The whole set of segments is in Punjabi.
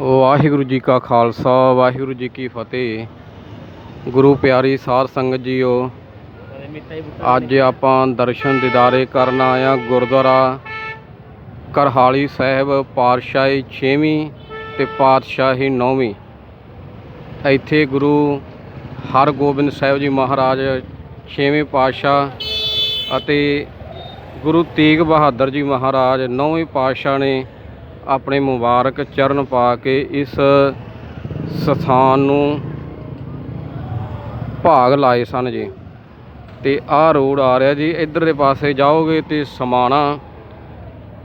ਵਾਹਿਗੁਰੂ ਜੀ ਕਾ ਖਾਲਸਾ, ਵਾਹਿਗੁਰੂ ਜੀ ਕੀ ਫਤਿਹ। ਗੁਰੂ ਪਿਆਰੀ ਸਾਧ ਸੰਗਤ ਜੀਓ, ਅੱਜ ਆਪਾਂ ਦਰਸ਼ਨ ਦਿਦਾਰੇ ਕਰਨ ਆਇਆ ਗੁਰਦੁਆਰਾ ਕਰਹਾਲੀ ਸਾਹਿਬ, ਪਾਤਸ਼ਾਹੀ 6ਵੀਂ ਤੇ ਪਾਤਸ਼ਾਹੀ 9ਵੀਂ ਇੱਥੇ ਗੁਰੂ ਹਰਗੋਬਿੰਦ ਸਾਹਿਬ ਜੀ ਮਹਾਰਾਜ 6ਵੇਂ ਪਾਤਸ਼ਾਹ ਅਤੇ ਗੁਰੂ ਤੇਗ ਬਹਾਦਰ ਜੀ ਮਹਾਰਾਜ 9ਵੇਂ ਪਾਤਸ਼ਾਹ ਨੇ ਆਪਣੇ ਮੁਬਾਰਕ ਚਰਨ ਪਾ ਕੇ ਇਸ ਸਥਾਨ ਨੂੰ ਭਾਗ ਲਾਏ ਸਨ ਜੀ। ਤੇ ਆਹ ਰੋਡ ਆ ਰਿਹਾ ਜੀ, ਇਧਰਲੇ ਪਾਸੇ ਜਾਓਗੇ ਤੇ ਸਮਾਣਾ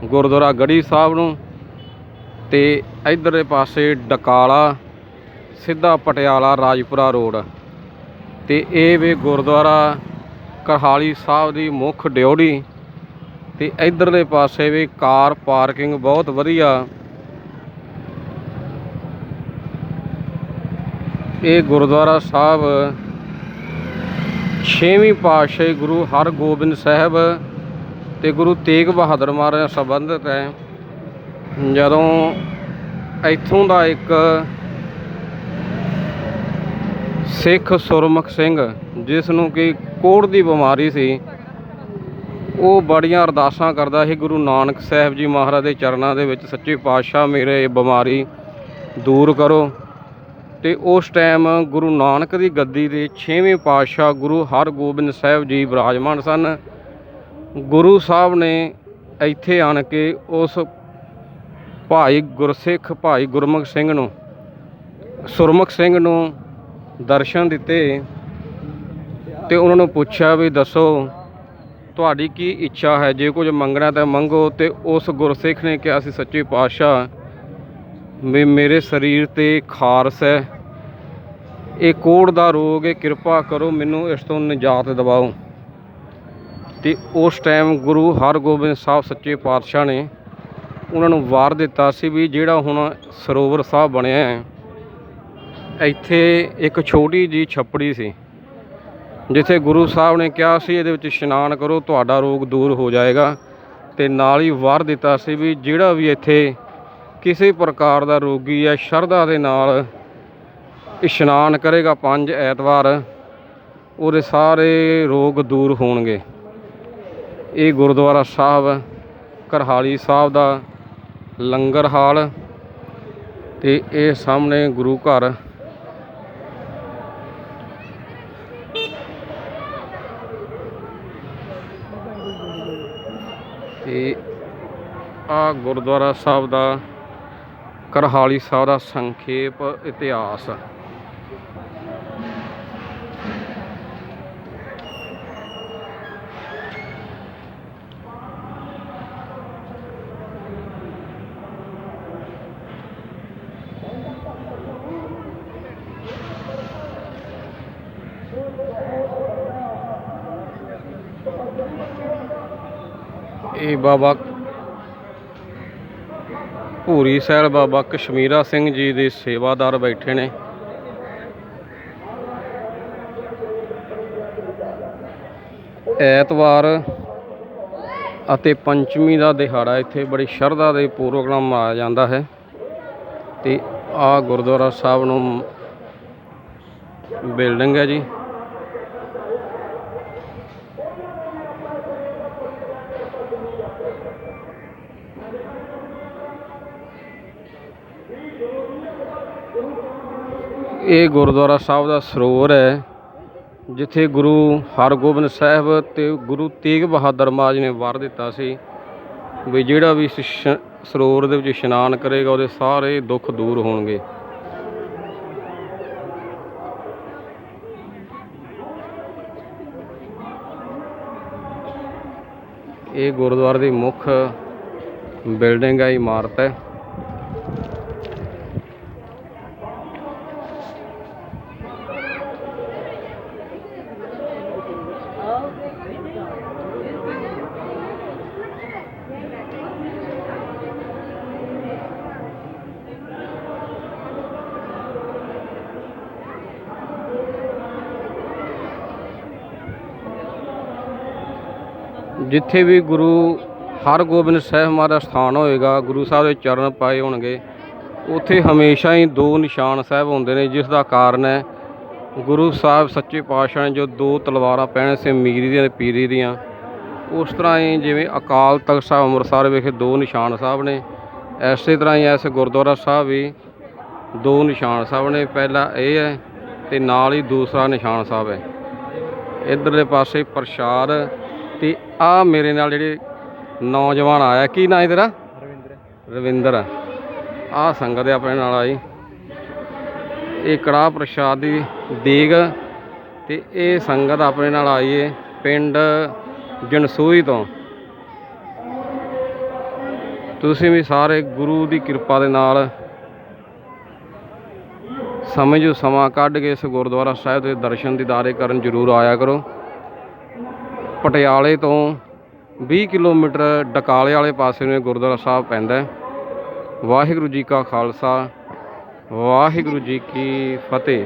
ਗੁਰਦੁਆਰਾ ਗੜੀ ਸਾਹਿਬ ਨੂੰ ਤੇ ਇਧਰਲੇ ਪਾਸੇ ਡਕਾਲਾ, ਸਿੱਧਾ ਪਟਿਆਲਾ ਰਾਜਪੁਰਾ ਰੋਡ। ਤੇ ਇਹ ਵੀ ਗੁਰਦੁਆਰਾ ਕਰਹਾਲੀ ਸਾਹਿਬ ਦੀ ਮੁੱਖ ਡਿਓੜੀ ਤੇ ਇਧਰਲੇ ਪਾਸੇ ਵੀ ਕਾਰ ਪਾਰਕਿੰਗ ਬਹੁਤ ਵਧੀਆ। ਇਹ ਗੁਰਦੁਆਰਾ ਸਾਹਿਬ 6ਵੀਂ ਪਾਤਸ਼ਾਹੀ ਗੁਰੂ ਹਰਗੋਬਿੰਦ ਸਾਹਿਬ ਤੇ ਗੁਰੂ ਤੇਗ ਬਹਾਦਰ ਮਹਾਰਾਜ ਨਾਲ ਸੰਬੰਧਿਤ ਹੈ। ਜਦੋਂ ਇੱਥੋਂ ਦਾ ਇੱਕ ਸਿੱਖ ਸੁਰਮੁਖ ਸਿੰਘ ਜਿਸ ਨੂੰ ਕਿ ਕੋੜ ਦੀ ਬਿਮਾਰੀ ਸੀ ਉਹ ਬੜੀਆਂ ਅਰਦਾਸਾਂ ਕਰਦਾ ਸੀ, ਗੁਰੂ ਨਾਨਕ ਸਾਹਿਬ ਜੀ ਮਹਾਰਾਜ ਦੇ ਚਰਨਾਂ ਦੇ ਵਿੱਚ, ਸੱਚੇ ਪਾਤਸ਼ਾਹ, ਮੇਰੇ ਇਹ ਬਿਮਾਰੀ ਦੂਰ ਕਰੋ। ਤੇ ਉਸ ਟਾਈਮ ਗੁਰੂ ਨਾਨਕ ਦੀ ਗੱਦੀ ਦੇ 6ਵੇਂ ਪਾਤਸ਼ਾਹ ਗੁਰੂ ਹਰਗੋਬਿੰਦ ਸਾਹਿਬ ਜੀ ਵਿਰਾਜਮਾਨ ਸਨ। ਗੁਰੂ ਸਾਹਿਬ ਨੇ ਇੱਥੇ ਆਣ ਕੇ ਉਸ ਭਾਈ ਗੁਰਸਿੱਖ, ਭਾਈ ਗੁਰਮੁਖ ਸਿੰਘ ਨੂੰ, ਸੁਰਮੁਖ ਸਿੰਘ ਨੂੰ ਦਰਸ਼ਨ ਦਿੱਤੇ ਤੇ ਉਹਨਾਂ ਨੂੰ ਪੁੱਛਿਆ ਵੀ, ਦੱਸੋ ਤੁਹਾਡੀ ਕੀ ਇੱਛਾ ਹੈ? ਜੇ ਕੁਝ ਮੰਗਣਾ ਤਾਂ ਮੰਗੋ ਤੇ ਉਸ ਗੁਰਸਿੱਖ ਨੇ ਕਿਹਾ ਸੀ ਸੱਚੇ ਪਾਤਸ਼ਾਹ ਵੀ ਮੇਰੇ ਸਰੀਰ ਤੇ ਖਾਰਸ ਹੈ। ਇਹ ਕੋੜ ਦਾ ਰੋਗ ਹੈ, ਕਿਰਪਾ ਕਰੋ ਮੈਨੂੰ ਇਸ ਤੋਂ ਨਿਜਾਤ ਦਿਵਾਓ। ਤੇ ਉਸ ਟਾਈਮ ਗੁਰੂ ਹਰਗੋਬਿੰਦ ਸਾਹਿਬ ਸੱਚੇ ਪਾਤਸ਼ਾਹ ਨੇ ਉਹਨਾਂ ਨੂੰ ਵਾਰ ਦਿੱਤਾ ਸੀ ਵੀ ਜਿਹੜਾ ਹੁਣ ਸਰੋਵਰ ਸਾਹਿਬ ਬਣਿਆ ਹੈ, ਇੱਥੇ ਇੱਕ ਛੋਟੀ ਜੀ ਛੱਪੜੀ ਸੀ। ਜਿੱਥੇ ਗੁਰੂ ਸਾਹਿਬ ਨੇ ਕਿਹਾ ਸੀ, ਇਹਦੇ ਵਿੱਚ ਇਸ਼ਨਾਨ ਕਰੋ, ਤੁਹਾਡਾ ਰੋਗ ਦੂਰ ਹੋ ਜਾਏਗਾ। ਤੇ ਨਾਲ ਹੀ ਵਾਰ ਦਿੱਤਾ ਸੀ ਵੀ ਜਿਹੜਾ ਵੀ ਇੱਥੇ ਕਿਸੇ ਪ੍ਰਕਾਰ ਦਾ ਰੋਗੀ ਹੈ, ਸ਼ਰਧਾ ਦੇ ਨਾਲ ਇਸ਼ਨਾਨ ਕਰੇਗਾ ਪੰਜ ਐਤਵਾਰ, ਉਹਦੇ ਸਾਰੇ ਰੋਗ ਦੂਰ ਹੋਣਗੇ। ਇਹ ਗੁਰਦੁਆਰਾ ਸਾਹਿਬ ਕਰਹਾਲੀ ਸਾਹਿਬ ਦਾ ਲੰਗਰ ਹਾਲ, ਤੇ ਇਹ ਸਾਹਮਣੇ ਗੁਰੂ ਘਰ ਤੇ ਆ ਗੁਰਦੁਆਰਾ ਸਾਹਿਬ ਦਾ ਕਰਹਾਲੀ ਸਾਹਿਬ ਦਾ ਸੰਖੇਪ ਇਤਿਹਾਸ। ਇਹ ਬਾਬਾ ਭੂਰੀ ਸਾਹਿਬ, ਬਾਬਾ ਕਸ਼ਮੀਰਾ ਸਿੰਘ ਜੀ ਦੇ ਸੇਵਾਦਾਰ ਬੈਠੇ ਨੇ। ਐਤਵਾਰ ਅਤੇ ਪੰਚਮੀ ਦਾ ਦਿਹਾੜਾ ਇੱਥੇ ਬੜੀ ਸ਼ਰਧਾ ਦੇ ਪ੍ਰੋਗਰਾਮ ਮਨਾਇਆ ਜਾਂਦਾ ਹੈ। ਤੇ ਆ ਗੁਰਦੁਆਰਾ ਸਾਹਿਬ ਨੂੰ ਬਿਲਡਿੰਗ ਹੈ ਜੀ। ਇਹ ਗੁਰਦੁਆਰਾ ਸਾਹਿਬ ਦਾ ਸਰੋਵਰ ਹੈ, ਜਿੱਥੇ ਗੁਰੂ ਹਰਗੋਬਿੰਦ ਸਾਹਿਬ ਅਤੇ ਗੁਰੂ ਤੇਗ ਬਹਾਦਰ ਮਹਾਰਾਜ ਨੇ ਵਰ ਦਿੱਤਾ ਸੀ ਵੀ ਜਿਹੜਾ ਵੀ ਇਸ਼- ਸਰੋਵਰ ਦੇ ਵਿੱਚ ਇਸ਼ਨਾਨ ਕਰੇਗਾ, ਉਹਦੇ ਸਾਰੇ ਦੁੱਖ ਦੂਰ ਹੋਣਗੇ। ਇਹ ਗੁਰਦੁਆਰੇ ਦੀ ਮੁੱਖ ਬਿਲਡਿੰਗ ਹੈ, ਇਮਾਰਤ ਹੈ। ਜਿੱਥੇ ਵੀ ਗੁਰੂ ਹਰਗੋਬਿੰਦ ਸਾਹਿਬ ਮਹਾਰਾਜ ਦਾ ਸਥਾਨ ਹੋਏਗਾ, ਗੁਰੂ ਸਾਹਿਬ ਦੇ ਚਰਨ ਪਾਏ ਹੋਣਗੇ, ਉੱਥੇ ਹਮੇਸ਼ਾ ਹੀ ਦੋ ਨਿਸ਼ਾਨ ਸਾਹਿਬ ਹੁੰਦੇ ਨੇ, ਜਿਸ ਦਾ ਕਾਰਨ ਹੈ ਗੁਰੂ ਸਾਹਿਬ ਸੱਚੇ ਪਾਤਸ਼ਾਹ ਨੇ ਜੋ ਦੋ ਤਲਵਾਰਾਂ ਪਹਿਣੇ ਸੀ, ਮੀਰੀ ਦੀਆਂ ਤੇ ਪੀਰੀ ਦੀਆਂ, ਉਸ ਤਰ੍ਹਾਂ ਹੀ ਜਿਵੇਂ ਅਕਾਲ ਤਖਤ ਸਾਹਿਬ ਅੰਮ੍ਰਿਤਸਰ ਵਿਖੇ ਦੋ ਨਿਸ਼ਾਨ ਸਾਹਿਬ ਨੇ, ਐਸੇ ਤਰ੍ਹਾਂ ਹੀ ਐਸੇ ਗੁਰਦੁਆਰਾ ਸਾਹਿਬ ਵੀ ਦੋ ਨਿਸ਼ਾਨ ਸਾਹਿਬ ਨੇ, ਪਹਿਲਾ ਇਹ ਹੈ ਤੇ ਨਾਲ ਹੀ ਦੂਸਰਾ ਨਿਸ਼ਾਨ ਸਾਹਿਬ ਹੈ। ਇਧਰਲੇ ਪਾਸੇ ਪ੍ਰਸ਼ਾਦ ਤੇ ਆ ਮੇਰੇ ਨਾਲ ਜਿਹੜੇ ਨੌਜਵਾਨ ਆਇਆ ਕੀ ਨਾਂ ਹੈ ਤੇਰਾ? ਰਵਿੰਦਰ। ਰਵਿੰਦਰ। ਆ ਸੰਗਤ ਹੈ ਆਪਣੇ ਨਾਲ ਆਈ। ਇਹ ਕੜਾਹ ਪ੍ਰਸ਼ਾਦ ਦੀ ਦੇਗ ਤੇ ਇਹ ਸੰਗਤ ਆਪਣੇ ਨਾਲ ਆਈ ਏ ਪਿੰਡ ਜਨਸੂਈ ਤੋਂ। ਤੁਸੀਂ ਵੀ ਸਾਰੇ ਗੁਰੂ ਦੀ ਕਿਰਪਾ ਦੇ ਨਾਲ ਸਮੇਂ ਜੋ ਸਮਾਂ ਕੱਢ ਕੇ ਇਸ ਗੁਰਦੁਆਰਾ ਸਾਹਿਬ ਦੇ ਦਰਸ਼ਨ ਦੀਦਾਰੇ ਕਰਨ ਜ਼ਰੂਰ ਆਇਆ ਕਰੋ। ਪਟਿਆਲੇ ਤੋਂ 20 ਕਿਲੋਮੀਟਰ ਡਕਾਲੇ ਵਾਲੇ ਪਾਸੇ ਨੂੰ ਗੁਰਦੁਆਰਾ ਸਾਹਿਬ ਪੈਂਦਾ ਵਾਹਿਗੁਰੂ ਜੀ ਕਾ ਖਾਲਸਾ, ਵਾਹਿਗੁਰੂ ਜੀ ਕੀ ਫਤਿਹ।